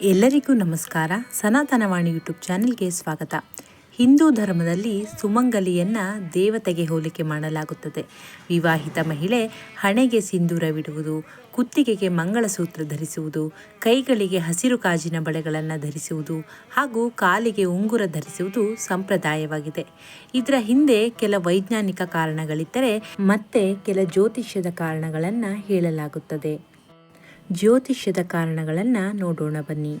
ಎಲ್ಲರಿಗೂ ನಮಸ್ಕಾರ. ಸನಾತನವಾಣಿ ಯೂಟ್ಯೂಬ್ ಚಾನೆಲ್ಗೆ ಸ್ವಾಗತ. ಹಿಂದೂ ಧರ್ಮದಲ್ಲಿ ಸುಮಂಗಲಿಯನ್ನ ದೇವತೆಗೆ ಹೋಲಿಕೆ ಮಾಡಲಾಗುತ್ತದೆ. ವಿವಾಹಿತ ಮಹಿಳೆ ಹಣೆಗೆ ಸಿಂಧೂರವಿಡುವುದು ಕುತ್ತಿಗೆಗೆ ಮಂಗಳಸೂತ್ರ ಧರಿಸುವುದು, ಕೈಗಳಿಗೆ ಹಸಿರು ಕಾಜಿನ ಬಳೆಗಳನ್ನು ಧರಿಸುವುದು ಹಾಗೂ ಕಾಲಿಗೆ ಉಂಗುರ ಧರಿಸುವುದು ಸಂಪ್ರದಾಯವಾಗಿದೆ. ಇದರ ಹಿಂದೆ ಕೆಲ ವೈಜ್ಞಾನಿಕ ಕಾರಣಗಳಿದ್ದರೆ ಮತ್ತೆ ಕೆಲ ಜ್ಯೋತಿಷ್ಯದ ಕಾರಣಗಳನ್ನು ಹೇಳಲಾಗುತ್ತದೆ. ಜ್ಯೋತಿಷ್ಯದ ಕಾರಣಗಳನ್ನು ನೋಡೋಣ ಬನ್ನಿ.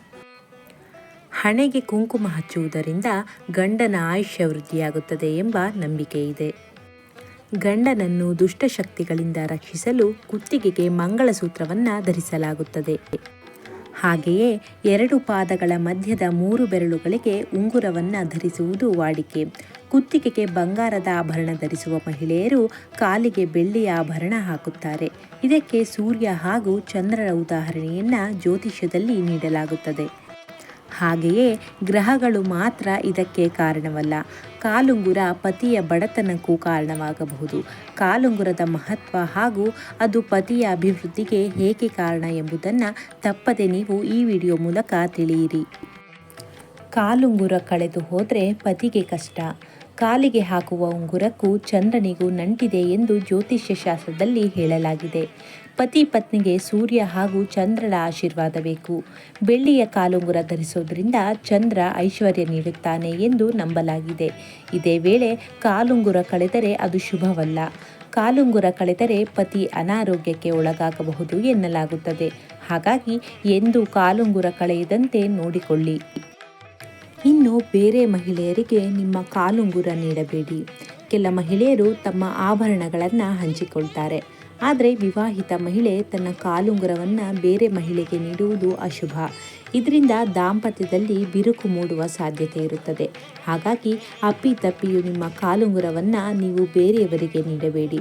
ಹಣೆಗೆ ಕುಂಕುಮ ಹಚ್ಚುವುದರಿಂದ ಗಂಡನ ಆಯುಷ್ಯ ವೃದ್ಧಿಯಾಗುತ್ತದೆ ಎಂಬ ನಂಬಿಕೆ ಇದೆ. ಗಂಡನನ್ನು ದುಷ್ಟಶಕ್ತಿಗಳಿಂದ ರಕ್ಷಿಸಲು ಕುತ್ತಿಗೆಗೆ ಮಂಗಳಸೂತ್ರವನ್ನು ಧರಿಸಲಾಗುತ್ತದೆ. ಹಾಗೆಯೇ ಎರಡು ಪಾದಗಳ ಮಧ್ಯದ ಮೂರು ಬೆರಳುಗಳಿಗೆ ಉಂಗುರವನ್ನು ಧರಿಸುವುದು ವಾಡಿಕೆ. ಕುತ್ತಿಗೆಗೆ ಬಂಗಾರದ ಆಭರಣ ಧರಿಸುವ ಮಹಿಳೆಯರು ಕಾಲಿಗೆ ಬೆಳ್ಳಿಯ ಆಭರಣ ಹಾಕುತ್ತಾರೆ. ಇದಕ್ಕೆ ಸೂರ್ಯ ಹಾಗೂ ಚಂದ್ರರ ಉದಾಹರಣೆಯನ್ನು ಜ್ಯೋತಿಷ್ಯದಲ್ಲಿ ನೀಡಲಾಗುತ್ತದೆ. ಹಾಗೆಯೇ ಗ್ರಹಗಳು ಮಾತ್ರ ಇದಕ್ಕೆ ಕಾರಣವಲ್ಲ. ಕಾಲುಂಗುರ ಪತಿಯ ಬಡತನಕ್ಕೂ ಕಾರಣವಾಗಬಹುದು. ಕಾಲುಂಗುರದ ಮಹತ್ವ ಹಾಗೂ ಅದು ಪತಿಯ ಅಭಿವೃದ್ಧಿಗೆ ಹೇಗೆ ಕಾರಣ ಎಂಬುದನ್ನು ತಪ್ಪದೆ ನೀವು ಈ ವಿಡಿಯೋ ಮೂಲಕ ತಿಳಿಯಿರಿ. ಕಾಲುಂಗುರ ಕಳೆದು ಹೋದರೆ ಪತಿಗೆ ಕಷ್ಟ. ಕಾಲಿಗೆ ಹಾಕುವ ಉಂಗುರಕ್ಕೂ ಚಂದ್ರನಿಗೂ ನಂಟಿದೆ ಎಂದು ಜ್ಯೋತಿಷ್ಯ ಶಾಸ್ತ್ರದಲ್ಲಿ ಹೇಳಲಾಗಿದೆ. ಪತಿ ಪತ್ನಿಗೆ ಸೂರ್ಯ ಹಾಗೂ ಚಂದ್ರನ ಆಶೀರ್ವಾದ ಬೇಕು. ಬೆಳ್ಳಿಯ ಕಾಲುಂಗುರ ಧರಿಸೋದ್ರಿಂದ ಚಂದ್ರ ಐಶ್ವರ್ಯ ನೀಡುತ್ತಾನೆ ಎಂದು ನಂಬಲಾಗಿದೆ. ಇದೇ ವೇಳೆ ಕಾಲುಂಗುರ ಕಳೆದರೆ ಅದು ಶುಭವಲ್ಲ. ಕಾಲುಂಗುರ ಕಳೆದರೆ ಪತಿ ಅನಾರೋಗ್ಯಕ್ಕೆ ಒಳಗಾಗಬಹುದು ಎನ್ನಲಾಗುತ್ತದೆ. ಹಾಗಾಗಿ ಎಂದು ಕಾಲುಂಗುರ ಕಳೆಯದಂತೆ ನೋಡಿಕೊಳ್ಳಿ. ಇನ್ನು ಬೇರೆ ಮಹಿಳೆಯರಿಗೆ ನಿಮ್ಮ ಕಾಲುಂಗುರ ನೀಡಬೇಡಿ. ಕೆಲ ಮಹಿಳೆಯರು ತಮ್ಮ ಆಭರಣಗಳನ್ನು ಹಂಚಿಕೊಳ್ತಾರೆ. ಆದರೆ ವಿವಾಹಿತ ಮಹಿಳೆ ತನ್ನ ಕಾಲುಂಗುರವನ್ನು ಬೇರೆ ಮಹಿಳೆಗೆ ನೀಡುವುದು ಅಶುಭ. ಇದರಿಂದ ದಾಂಪತ್ಯದಲ್ಲಿ ಬಿರುಕು ಮೂಡುವ ಸಾಧ್ಯತೆ ಇರುತ್ತದೆ. ಹಾಗಾಗಿ ಅಪ್ಪಿ ತಪ್ಪಿಯು ನಿಮ್ಮ ಕಾಲುಂಗುರವನ್ನು ನೀವು ಬೇರೆಯವರಿಗೆ ನೀಡಬೇಡಿ.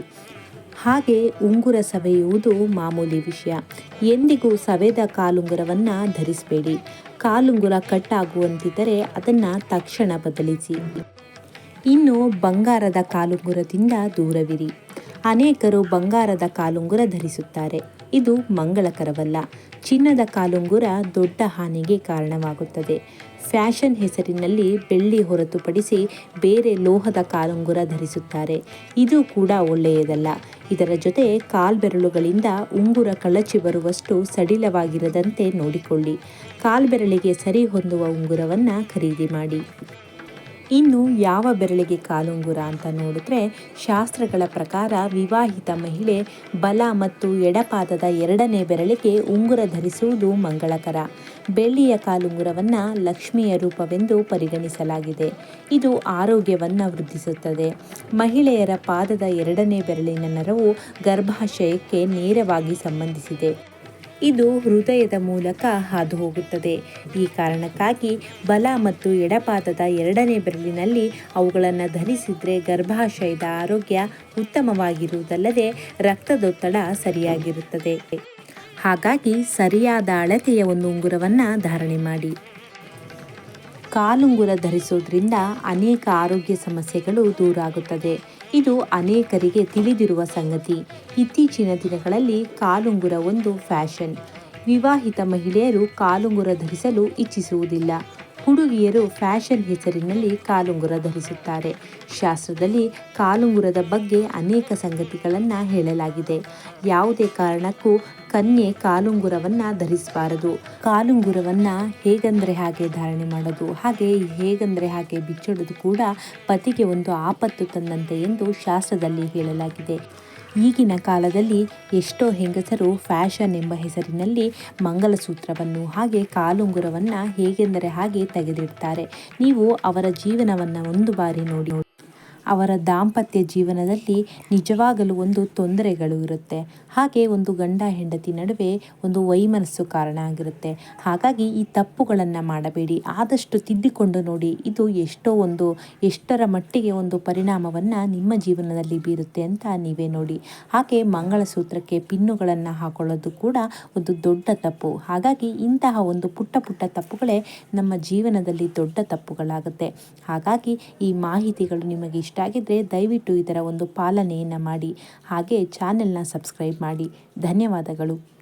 ಹಾಗೆ ಉಂಗುರ ಸವೆಯುವುದು ಮಾಮೂಲಿ ವಿಷಯ. ಎಂದಿಗೂ ಸವೆದ ಕಾಲುಂಗುರವನ್ನು ಧರಿಸಬೇಡಿ. ಕಾಲುಂಗುರ ಕಟ್ಟಾಗುವಂತಿದ್ದರೆ ಅದನ್ನು ತಕ್ಷಣ ಬದಲಿಸಿ. ಇನ್ನು ಬಂಗಾರದ ಕಾಲುಂಗುರದಿಂದ ದೂರವಿರಿ. ಅನೇಕರು ಬಂಗಾರದ ಕಾಲುಂಗುರ ಧರಿಸುತ್ತಾರೆ. ಇದು ಮಂಗಳಕರವಲ್ಲ. ಚಿನ್ನದ ಕಾಲುಂಗುರ ದೊಡ್ಡ ಹಾನಿಗೆ ಕಾರಣವಾಗುತ್ತದೆ. ಫ್ಯಾಷನ್ ಹೆಸರಿನಲ್ಲಿ ಬೆಳ್ಳಿ ಹೊರತುಪಡಿಸಿ ಬೇರೆ ಲೋಹದ ಕಾಲುಂಗುರ ಧರಿಸುತ್ತಾರೆ. ಇದು ಕೂಡ ಒಳ್ಳೆಯದಲ್ಲ. ಇದರ ಜೊತೆ ಕಾಲ್ಬೆರಳುಗಳಿಂದ ಉಂಗುರ ಕಳಚಿ ಬರುವಷ್ಟು ಸಡಿಲವಾಗಿರದಂತೆ ನೋಡಿಕೊಳ್ಳಿ. ಕಾಲ್ಬೆರಳಿಗೆ ಸರಿ ಹೊಂದುವ ಉಂಗುರವನ್ನು ಖರೀದಿ ಮಾಡಿ. ಇನ್ನು ಯಾವ ಬೆರಳಿಗೆ ಕಾಲುಂಗುರ ಅಂತ ನೋಡಿದ್ರೆ ಶಾಸ್ತ್ರಗಳ ಪ್ರಕಾರ ವಿವಾಹಿತ ಮಹಿಳೆ ಬಲ ಮತ್ತು ಎಡಪಾದದ ಎರಡನೇ ಬೆರಳಿಗೆ ಉಂಗುರ ಧರಿಸುವುದು ಮಂಗಳಕರ. ಬೆಳ್ಳಿಯ ಕಾಲುಂಗುರವನ್ನು ಲಕ್ಷ್ಮಿಯ ರೂಪವೆಂದು ಪರಿಗಣಿಸಲಾಗಿದೆ. ಇದು ಆರೋಗ್ಯವನ್ನು ವೃದ್ಧಿಸುತ್ತದೆ. ಮಹಿಳೆಯರ ಪಾದದ ಎರಡನೇ ಬೆರಳಿನ ನರವು ಗರ್ಭಾಶಯಕ್ಕೆ ನೇರವಾಗಿ ಸಂಬಂಧಿಸಿದೆ. ಇದು ಹೃದಯದ ಮೂಲಕ ಹಾದು ಹೋಗುತ್ತದೆ ಈ ಕಾರಣಕ್ಕಾಗಿ ಬಲ ಮತ್ತು ಎಡಪಾದದ ಎರಡನೇ ಬೆರಳಿನಲ್ಲಿ ಅವುಗಳನ್ನು ಧರಿಸಿದರೆ ಗರ್ಭಾಶಯದ ಆರೋಗ್ಯ ಉತ್ತಮವಾಗಿರುವುದಲ್ಲದೆ ರಕ್ತದೊತ್ತಡ ಸರಿಯಾಗಿರುತ್ತದೆ. ಹಾಗಾಗಿ ಸರಿಯಾದ ಅಳತೆಯ ಒಂದು ಉಂಗುರವನ್ನು ಧಾರಣೆ ಮಾಡಿ. ಕಾಲುಂಗುರ ಧರಿಸೋದ್ರಿಂದ ಅನೇಕ ಆರೋಗ್ಯ ಸಮಸ್ಯೆಗಳು ದೂರಾಗುತ್ತದೆ. ಇದು ಅನೇಕರಿಗೆ ತಿಳಿದಿರುವ ಸಂಗತಿ. ಇತ್ತೀಚಿನ ದಿನಗಳಲ್ಲಿ ಕಾಲುಂಗುರ ಒಂದು ಫ್ಯಾಷನ್. ವಿವಾಹಿತ ಮಹಿಳೆಯರು ಕಾಲುಂಗುರ ಧರಿಸಲು ಇಚ್ಛಿಸುವುದಿಲ್ಲ. ಹುಡುಗಿಯರು ಫ್ಯಾಷನ್ ಹೆಸರಿನಲ್ಲಿ ಕಾಲುಂಗುರ ಧರಿಸುತ್ತಾರೆ. ಶಾಸ್ತ್ರದಲ್ಲಿ ಕಾಲುಂಗುರದ ಬಗ್ಗೆ ಅನೇಕ ಸಂಗತಿಗಳನ್ನು ಹೇಳಲಾಗಿದೆ. ಯಾವುದೇ ಕಾರಣಕ್ಕೂ ಕನ್ಯೆ ಕಾಲುಂಗುರವನ್ನು ಧರಿಸಬಾರದು. ಕಾಲುಂಗುರವನ್ನು ಹೇಗಂದರೆ ಹಾಗೆ ಧಾರಣೆ ಮಾಡೋದು, ಹಾಗೆ ಹೇಗಂದರೆ ಹಾಗೆ ಬಿಚ್ಚಿಡೋದು ಕೂಡ ಪತಿಗೆ ಒಂದು ಆಪತ್ತು ತಂದಂತೆ ಎಂದು ಶಾಸ್ತ್ರದಲ್ಲಿ ಹೇಳಲಾಗಿದೆ. ಈಗಿನ ಕಾಲದಲ್ಲಿ ಎಷ್ಟೋ ಹೆಂಗಸರು ಫ್ಯಾಷನ್ ಎಂಬ ಹೆಸರಿನಲ್ಲಿ ಮಂಗಲಸೂತ್ರವನ್ನು ಹಾಗೆ ಕಾಲುಂಗುರವನ್ನು ಹೇಗೆಂದರೆ ಹಾಗೆ ತೆಗೆದಿಡ್ತಾರೆ. ನೀವು ಅವರ ಜೀವನವನ್ನು ಒಂದು ಬಾರಿ ನೋಡಿ ಅವರ ದಾಂಪತ್ಯ ಜೀವನದಲ್ಲಿ ನಿಜವಾಗಲೂ ಒಂದು ತೊಂದರೆಗಳು ಇರುತ್ತೆ. ಹಾಗೆ ಒಂದು ಗಂಡ ಹೆಂಡತಿ ನಡುವೆ ಒಂದು ವೈಮನಸ್ಸು ಕಾರಣ ಆಗಿರುತ್ತೆ. ಹಾಗಾಗಿ ಈ ತಪ್ಪುಗಳನ್ನು ಮಾಡಬೇಡಿ. ಆದಷ್ಟು ತಿದ್ದಿಕೊಂಡು ನೋಡಿ. ಇದು ಎಷ್ಟೋ ಒಂದು, ಎಷ್ಟರ ಮಟ್ಟಿಗೆ ಒಂದು ಪರಿಣಾಮವನ್ನು ನಿಮ್ಮ ಜೀವನದಲ್ಲಿ ಬೀರುತ್ತೆ ಅಂತ ನೀವೇ ನೋಡಿ. ಹಾಗೆ ಮಂಗಳಸೂತ್ರಕ್ಕೆ ಪಿನ್ನುಗಳನ್ನು ಹಾಕೊಳ್ಳೋದು ಕೂಡ ಒಂದು ದೊಡ್ಡ ತಪ್ಪು. ಹಾಗಾಗಿ ಇಂತಹ ಒಂದು ಪುಟ್ಟ ಪುಟ್ಟ ತಪ್ಪುಗಳೇ ನಮ್ಮ ಜೀವನದಲ್ಲಿ ದೊಡ್ಡ ತಪ್ಪುಗಳಾಗುತ್ತೆ. ಹಾಗಾಗಿ ಈ ಮಾಹಿತಿಗಳು ನಿಮಗೆ ಇಷ್ಟ ಆಗಿದ್ದರೆ ದಯವಿಟ್ಟು ಇದರ ಒಂದು ಪಾಲನೆಯನ್ನು ಮಾಡಿ. ಹಾಗೆ ಚಾನೆಲ್ನ ಸಬ್ಸ್ಕ್ರೈಬ್ ಮಾಡಿ. ಧನ್ಯವಾದಗಳು.